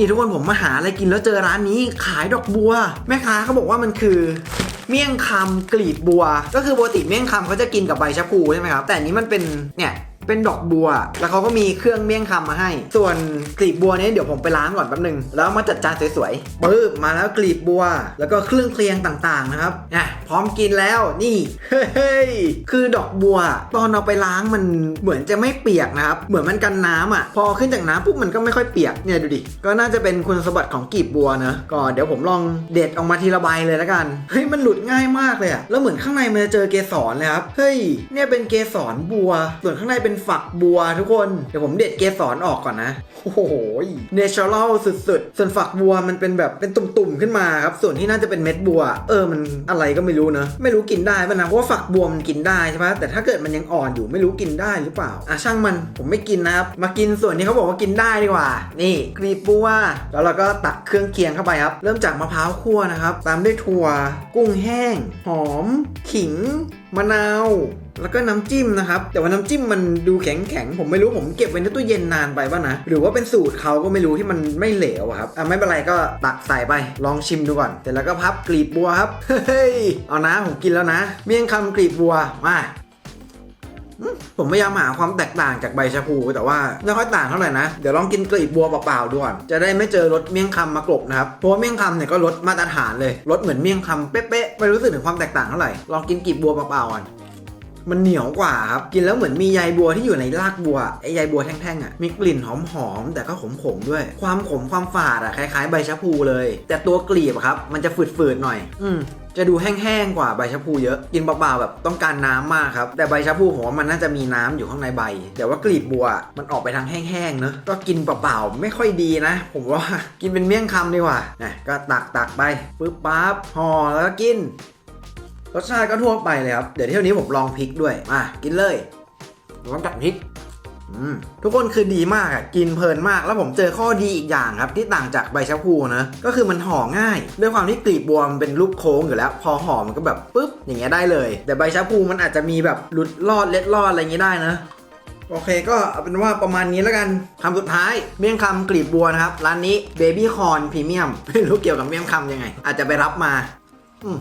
นี่ทุกคนผมมาหาอะไรกินแล้วเจอร้านนี้ขายดอกบัว แม่ค้าเขาบอกว่ามันคือเมี่ยงคำกลีบบัว ก็คือปกติเมี่ยงคำเขาจะกินกับใบชะพูใช่ไหมครับแต่อันนี้มันเป็นเนี่ย เป็นดอกบัว แล้วเขาก็มีเครื่องเมี่ยงคำมาให้ ส่วนกลีบบัวนี้เดี๋ยวผมไปล้างก่อนแป๊บนึง แล้วมาจัดจานสวยๆปึ๊บมาแล้วกลีบบัว แล้วก็เครื่องเคลียงต่างๆนะครับอะพร้อมกินแล้วนี่เฮ้ยคือดอกบัว ตอนเอาไปล้างมันเหมือนจะไม่เปียกนะครับ เหมือนมันกันน้ำอะ พอขึ้นจากน้ำปุ๊บมันก็ไม่ค่อยเปียกเนี่ยดูดิก็น่าจะเป็นคุณสมบัติของกลีบบัวเนอะก็เดี๋ยวผมลองเด็ดออกมาทีละใบเลยแล้วกันเฮ้ยมันหลุดง่ายมากเลยอะแล้วเหมือนข้างในมันจะเจอเกสรเลยครับเฮ้ยเนี่ยเป็นเกสรบัว ส่วนข้างในเป็น็นฝักบัวทุกคน เดี๋ยวผมเด็ดเกสรออกก่อนนะ โอ้โหเนเชอรัลสุดๆ ส่วนฝักบัวมันเป็นแบบเป็นตุ่มๆขึ้นมาครับ ส่วนที่น่าจะเป็นเม็ดบัว เออมันอะไรก็ไม่รู้เนอะไม่รู้กินได้ป่ะนะเพราะว่าฝักบัวมันกินได้ใช่ปะแต่ถ้าเกิดมันยังอ่อนอยู่ไม่รู้กินได้หรือเปล่าอะช่างมันผมไม่กินนะครับมากินส่วนที่เขาบอกว่ากินได้ดีกว่า นี่กรีบบัวแล้วเราก็ตักเครื่องเคียงเข้าไปครับ เริ่มจากมะพร้าวคั่วนะครับ ตามด้วยถั่ว กุ้งแห้ง หอม ขิง มะนาว แล้วก็น้ำจิ้มนะครับ แต่ว่าน้ำจิ้มมันดูแข็งแข็งผมไม่รู้ผมเก็บไว้ในตู้เย็นนานไปป่ะนะ หรือว่าเป็นสูตรเขาก็ไม่รู้ที่มันไม่เหลวครับอะไม่เป็นไรก็ตักใส่ไปลองชิมดูก่อนเสร็จแล้วก็พับกลีบบัวครับ เฮ้ย เอานะผมกินแล้วนะ เมี่ยงคำกลีบบัวมาอืมผมพยายามหาความแตกต่างจากใบชะพู แต่ว่าไม่ค่อยต่างเท่าไหร่นะ เดี๋ยวลองกินกลีบบัวเปล่าๆดูก่อนจะได้ไม่เจอรสเมี่ยงคำมากลบนะครับเพราะว่าเมี่ยงคำเนี่ยก็รสมาตรฐานเลยรสเหมือนเมี่ยงคำเป๊ะๆไม่รู้สึกถึงความแตกต่างเท่าไหร่ลองกินกลีบบัวเปล่าๆก่อน มันเหนียวกว่าครับกินแล้วเหมือนมีใยบัวที่อยู่ในรากบัวไอ้ใยบัวแท่งๆอะมีกลิ่นหอมๆแต่ก็ขมๆด้วย ความขมความฝาดอะคล้ายๆ ใบชะพูเลย แต่ตัวกลีบครับ มันจะฝืดๆหน่อย อืมจะดูแห้งๆกว่าใบชะพูเยอะ กินเปล่าๆแบบต้องการน้ำมากครับ แต่ใบชะพูผมว่ามันน่าจะมีน้ำอยู่ข้างในใบ แต่ว่ากลีบบัวมันออกไปทางแห้งๆเนอะก็กินเปล่าๆไม่ค่อยดีนะ ผมว่ากินเป็นเมี่ยงคำดีกว่านะก็ตักตักๆไปปึ๊บปั๊บห่อแล้วก็กิน รสชาติก็ทั่วไปเลยครับ เดี๋ยวเที่ยวนี้ผมลองพริกด้วย มากินเลยลองจัดพริกอืมทุกคนคือดีมากอะกินเพลินมาก แล้วผมเจอข้อดีอีกอย่างครับ ที่ต่างจากใบชะพูนะก็คือมันห่อง่าย ด้วยความที่กลีบบัวมันเป็นรูปโค้งอยู่แล้ว พอห่อมันก็แบบปุ๊บอย่างเงี้ยได้เลย แต่ใบชะพูมันอาจจะมีแบบหลุดลอดเล็ดลอดอะไรอย่างงี้ได้นะโอเคก็เอาเป็นว่าประมาณนี้แล้วกันคำสุดท้ายเมี่ยงคำกลีบบัวนะครับ ร้านนี้เบบี้คอนพรีเมียมไม่รู้เกี่ยวกับเมี่ยงคำยังไง อาจจะไปรับมา อืม